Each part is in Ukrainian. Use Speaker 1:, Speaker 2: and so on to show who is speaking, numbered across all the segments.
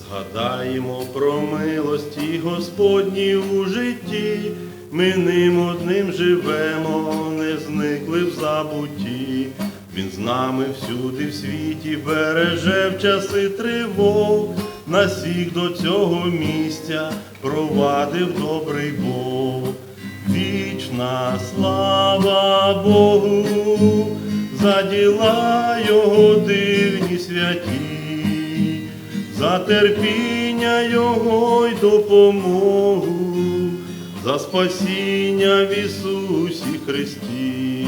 Speaker 1: Згадаємо про милості Господні у житті, ми ним одним живемо, не зникли в забутті. Він з нами всюди в світі береже в часи тривог, нас всіх до цього місця провадив добрий Бог. Вічна слава Богу, за діла Його дивні святі, за терпіння Його й допомогу, за спасіння в Ісусі Христі.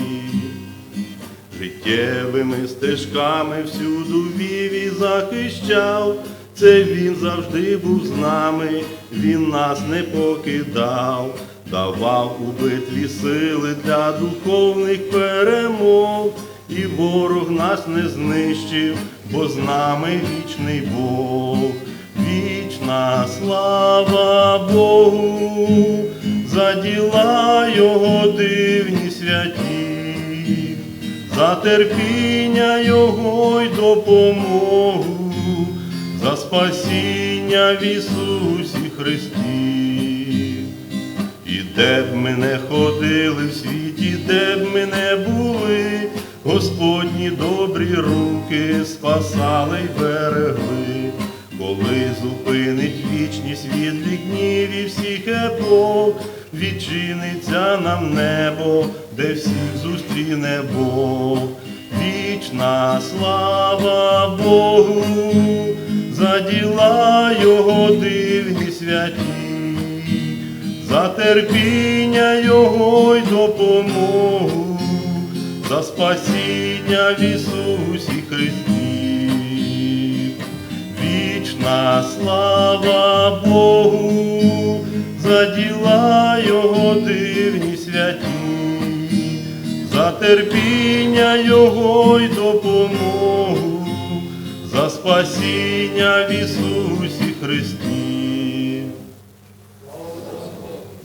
Speaker 1: Життєвими стежками всюду вів і захищав, це він завжди був з нами, він нас не покидав, давав у битві сили для духовних перемог, і ворог нас не знищив, бо з нами вічний Бог, вічна слава Богу, за діла Його дивні святі за терпіння Його й допомогу, за спасіння в Ісусі Христі. І де б ми не ходили в світі, де б ми не були, Господні добрі руки спасали й берегли, коли зупинить вічність відлік днів і всіх епох, відчиниться нам небо, де всіх зустріне Бог. Вічна слава Богу, за діла Його дивні святі, за терпіння Його й допомогу, за спасіння в Ісусі Христі. Вічна слава Богу, за діла Його дивні святі, за терпіння Його й допомогу, за спасіння в Ісусі.